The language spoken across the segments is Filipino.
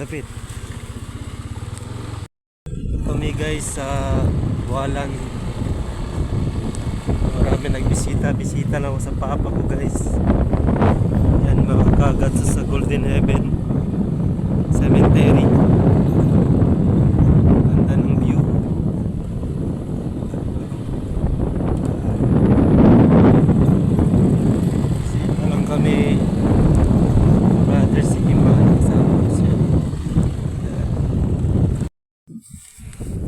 dapit. Kami guys sa Walan. Marami nagbisita. Bisita na ako sa papa ko guys. Yan mga kagat sa Golden Heaven Cemetery. Ganda ng view. Bisita lang kami. Brother si Iman. Kasama ko siya.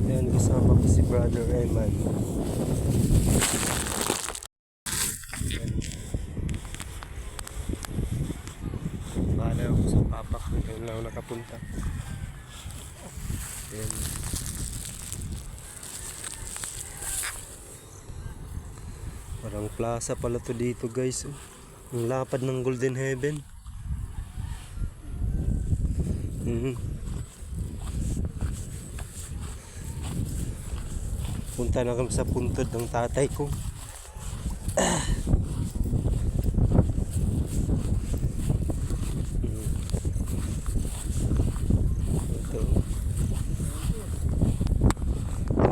Yan, kasama ko si Brother Eman. Bahala ako sa papa ko. Yan lang ako nakapunta. Yan. Parang plaza pala to dito guys. oh. Ang lapad ng Golden Heaven. Mhm. Punta na kami sa puntod ng tatay ko.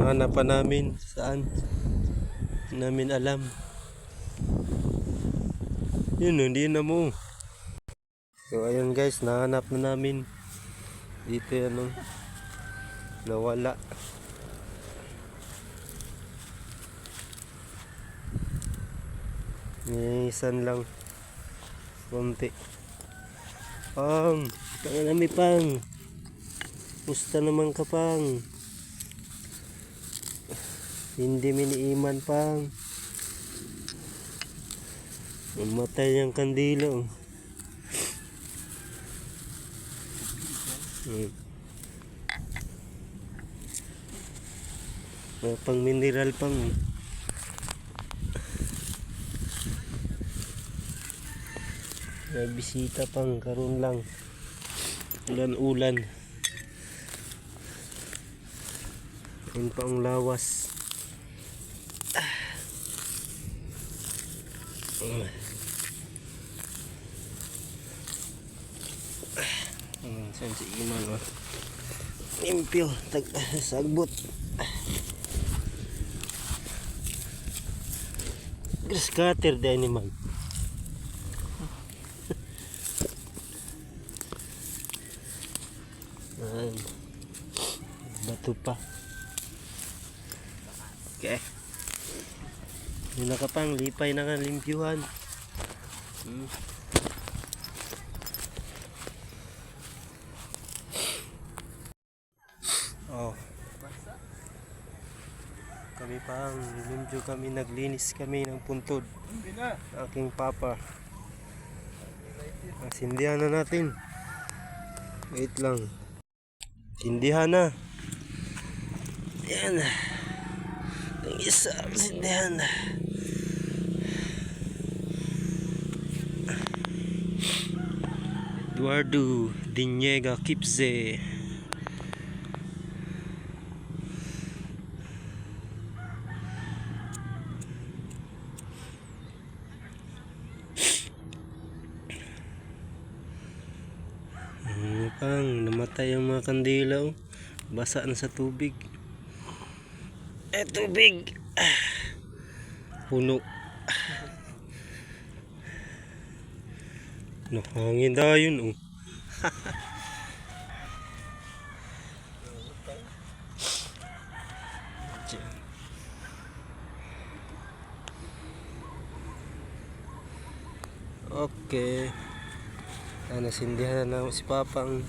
Hanap pa namin saan. Namin alam. Yun, hindi na mo. So ayun guys, nahanap na namin. Dito yan oh. Nawala. Nisan lang. Konti. Pang, kaya nami pang. Musta naman ka pang? Hindi miniiman pang. Mamatay ang kandila. oh. Hmm. May pang mineral pang. eh. May bisita pang karon lang. Ulan-ulan. Yun pa ang lawas. Hmm, saan si Iman oh. Limpyo, tag sagbot. Grass cutter din ni Ayan. Bato pa. Okay. Yun na ka pang, lipay na ka limpyuhan. Hmm. Oh. Kami pang, limpyo kami, naglinis kami ng puntod. Aking papa. Sindihan na natin. Wait lang. Sindihan na. Yan. Ang isa, sindihan na. Eduardo Diniega Kipze. Ano pang, namatay ang mga kandila oh. Basa na sa tubig. Eh, tubig. Ah. Puno. Nakangin daw yun oh. Okay. Ah, nasindihan na si Papang